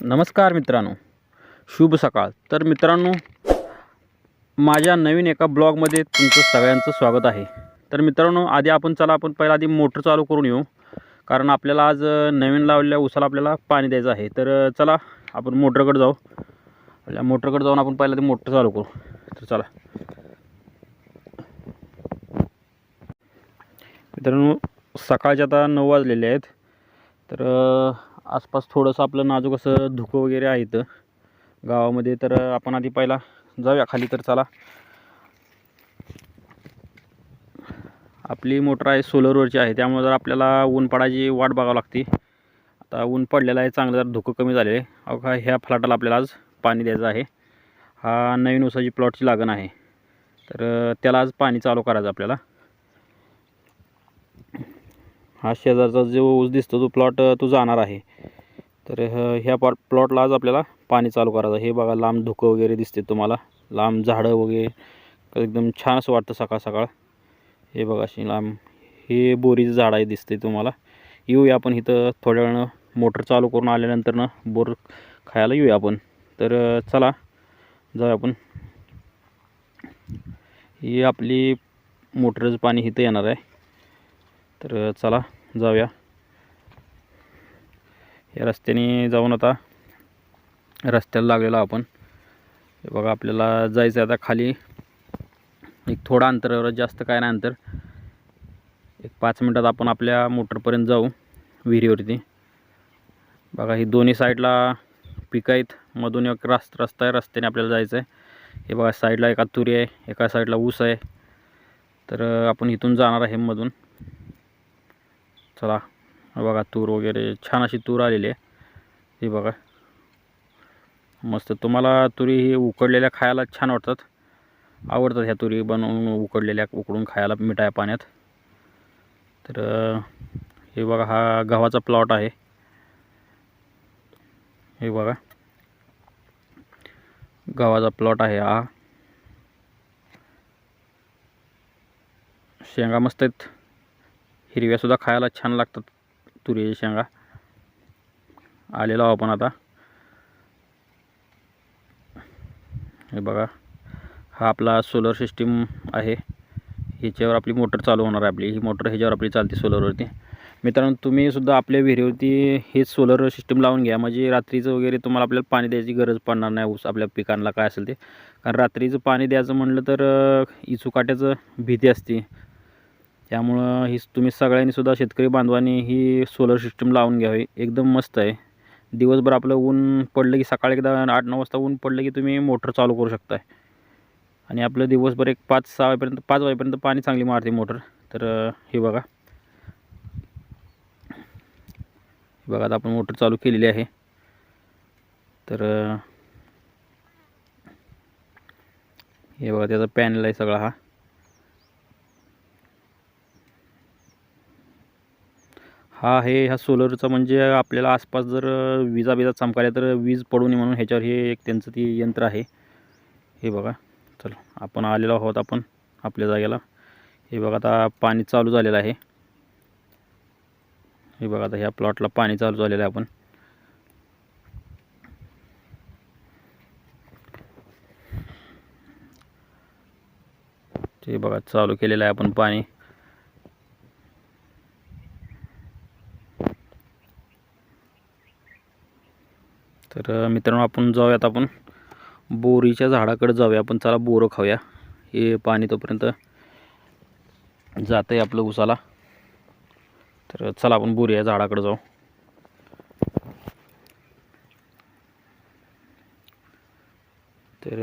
नमस्कार मित्रांनो. शुभ सकाळ. तर मित्रांनो माझ्या नवीन एका ब्लॉगमध्ये तुमचं सगळ्यांचं स्वागत आहे. तर मित्रांनो आधी आपण चला आपण पहिला आधी मोटर चालू करून येऊ. कारण आपल्याला आज नवीन लावलेल्या उसाला आपल्याला पाणी द्यायचं आहे. तर चला आपण मोटरकडे जाऊ. आपल्या मोटरकडे जाऊन आपण पहिला ते मोटर चालू करू. तर चला. मित्रांनो सकाळचे आता नऊ वाजलेले आहेत. तर आसपास थोडंसं आपलं नाजूक असं धुकं वगैरे आहे इथं. गावामध्ये तर आपण आधी पहिला जाऊया खाली तर चला. आपली मोटर आहे सोलरवरची आहे त्यामुळे जर आपल्याला ऊन पडायची वाट बघावं लागते. आता ऊन पडलेलं आहे चांगलं जर धुकं कमी झालेलं आहे. अहो ह्या फ्लॅटाला आपल्याला आज पाणी द्यायचं आहे. हा नवीन उसाची प्लॉटची लागण आहे. तर त्याला आज पाणी चालू करायचं आपल्याला. हा शेजारचा जो ऊस दिसतो तो प्लॉट तो जाणार आहे. तर ह्या प्लॉट प्लॉटला आज आपल्याला पाणी चालू करायचं हे बघा लांब धुकं वगैरे दिसते तुम्हाला. लांब झाडं वगैरे. एकदम छान असं वाटतं सकाळ सकाळ. हे बघा अशी लांब. हे बोरीचं झाड आहे दिसते तुम्हाला. येऊया आपण इथं. थोड्या वेळानं मोटर चालू करून आल्यानंतर बोर खायला येऊया आपण. तर चला. जाऊया आपण. ही आपली मोटरचं पाणी इथं येणार आहे. तर चला जाऊया. या रस्त्याने जाऊन आता रस्त्याला लागलेलो आपण. हे बघा आपल्याला जायचं आहे आता खाली. एक थोडं अंतरावर जास्त काय नाही अंतर. एक पाच मिनटात आपण आपल्या मोटरपर्यंत जाऊ विहिरीवरती. बघा ही दोन्ही साईडला पिकं आहेत. मधून एक रास्त रस्ता आहे रस्त्याने आपल्याला जायचं आहे हे बघा साईडला एका तुरी आहे एका साईडला ऊस आहे. तर आपण इथून जाणार आहे मधून. चला. हे बघा तूर वगैरे. छान अशी तूर आलेली आहे. हे बघा. मस्त. तुम्हाला तुरी ही उकडलेल्या खायला छान वाटतात. आवडतात ह्या तुरी बनवून उकडलेल्या उकडून खायला मिठाया पाण्यात. तर हे बघा हा गव्हाचा प्लॉट आहे. हे बघा. गव्हाचा प्लॉट आहे हा. शेंगा मस्त आहेत. हिरव्यासुद्धा खायला छान लागतात तुरीच्या शेंगा. आलेला आहो आपण आता. हे बघा हा आपला सोलर सिस्टीम आहे. ह्याच्यावर आपली मोटर चालू होणार आहे आपली. ही मोटर ह्याच्यावर आपली चालते सोलरवरती मित्रांनो तुम्हीसुद्धा आपल्या विहिरीवरती हेच सोलर सिस्टीम लावून घ्या. म्हणजे रात्रीचं वगैरे तुम्हाला आपल्याला पाणी द्यायची गरज पडणार नाही ऊस आपल्या पिकांना काय असेल ते. कारण रात्रीचं पाणी द्यायचं म्हणलं तर अ, इचूकाट्याचं भीती असते. त्यामुळं ही तुम्ही सगळ्यांनीसुद्धा शेतकरी बांधवांनी ही सोलर सिस्टम लावून घ्यावी एकदम मस्त आहे. दिवसभर आपलं ऊन पडलं की सकाळी एकदा आठ नऊ वाजता ऊन पडलं की तुम्ही मोटर चालू करू शकता आणि आपलं दिवसभर एक पाच सहा वाजेपर्यंत पाच वाजेपर्यंत पाणी चांगली मारते मोटर. तर हे बघा. हे बघा आता आपण मोटर चालू केलेली आहे. तर हे बघा त्याचा पॅनल आहे सगळा हा. हा आहे ह्या सोलरचा म्हणजे आपल्याला आसपास जर विजा बिजा चमकाल्या तर वीज पडू नये म्हणून ह्याच्यावर हे एक त्यांचं ती यंत्र आहे. हे बघा चला आपण आलेलो आहोत आपण आपल्या जागेला. हे बघा आता पाणी चालू झालेलं आहे. हे बघा आता ह्या प्लॉटला पाणी चालू झालेलं आहे आपण. ते बघा चालू केलेलं आहे आपण पाणी. तर मित्रांनो आपण जाऊयात आपण. बोरीच्या झाडाकडे जाऊया आपण. चला बोरं खाऊया. हे पाणी तोपर्यंत जातं आहे आपलं उसाला तर चला आपण बोरी या झाडाकडे जाऊ. तर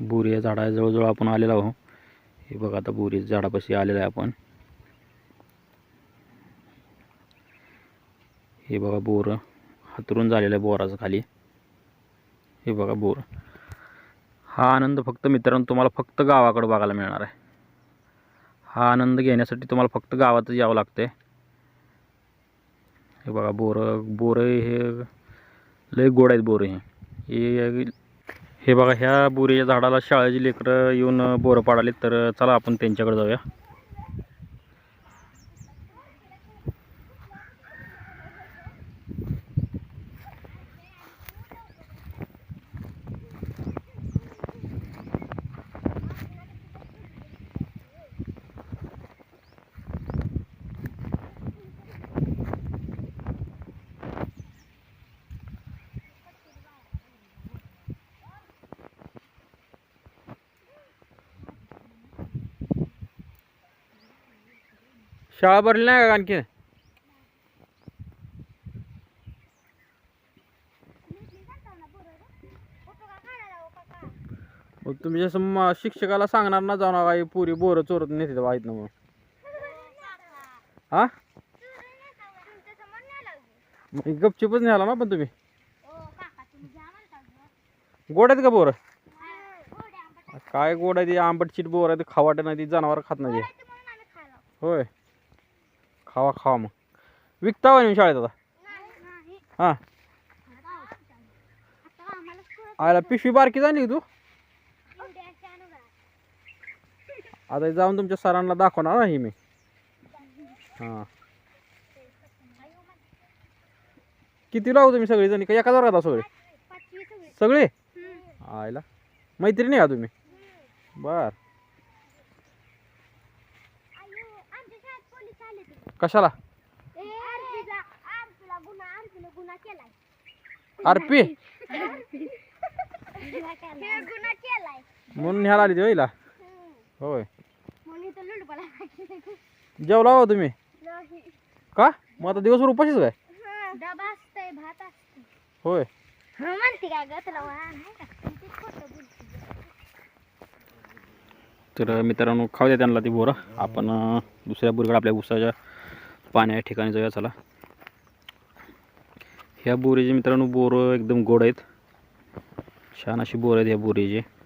बोरी या झाडाजवळजवळ आपण आलेलो आहो हे बघा आता बोरी झाडापाशी आलेलं आहे आपण. हे बघा बोर हातरून झालेलं आहे बोराचं खाली. हे बघा बोर. हा आनंद फक्त मित्रांनो तुम्हाला फक्त गावाकडं बघायला मिळणार आहे. हा आनंद घेण्यासाठी तुम्हाला फक्त गावातच यावं लागतं आहे हे बघा बोरं बोरं हे लय गोड आहेत बोरं हे. हे हे बघा ह्या बोरीच्या झाडाला शाळेची लेकरं येऊन बोरं पाडाले तर चला आपण त्यांच्याकडे जाऊया. शाळा भरली नाही का आणखी मग तुम्ही जसं म- शिक्षकाला सांगणार ना जाऊ काही पुरी बोरं चोरत नेते वाईट ना मग. हा? मग गपचिपच न्याला ना पण तुम्ही? गोड आहेत का बोरं? काय गोड आहे ती? आंबट चिट बोर आहे ते खावाट नाही ती जनावर खात नाही ते. होय. खावा खावा मग. विकता हो शाळेत आता? हां. आयला पिशवी बारकी झाली तू? आता जाऊन तुमच्या सरांना दाखवणार नाही मी. हां. किती लावू तुम्ही सगळी जणी? का एका वर्गात सगळे. सगळे? आयला. मैत्रिणी का तुम्ही? बर. कशाला? आरपी म्हणून ह्याला आली ती होईला होय. जेवला हो तुम्ही? नाही. का? मग आता दिवसभर उपाशीच काय डबा असतंय भात असतंय. होय. म्हणते का? तर मित्रांनो खाऊ द्या त्यांना ती बोरं. आपण दुसऱ्या बोरीकडे आपल्या उसाच्या पाण्या ठिकाणी जाऊया चला. ह्या बोरीचे मित्रांनो बोरं एकदम गोड आहेत. छान अशी बोरं आहेत ह्या बोरीचे.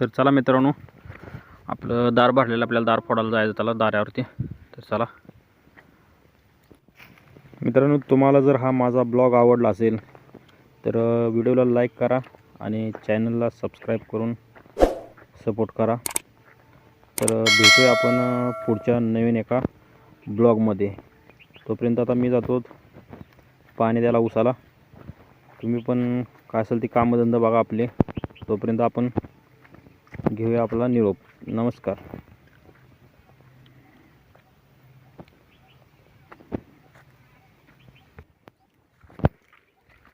तर चला मित्रांनो आपलं दार भरलेलं आपल्याला दार फोडायला जायचं त्याला दारावरती तर चला. मित्रांनो तुम्हाला जर हा माझा ब्लॉग आवडला असेल तर व्हिडिओला लाईक करा आणि चॅनलला सबस्क्राईब करून सपोर्ट करा. तर भेटूया आपण पुढच्या नवीन एका ब्लॉगमध्ये. तोपर्यंत आता मी जातो पाणी द्यायला उसाला तुम्ही पण काय असेल ती कामधंदा बघा आपले. तोपर्यंत आपण घेऊया आपला निरोप. नमस्कार.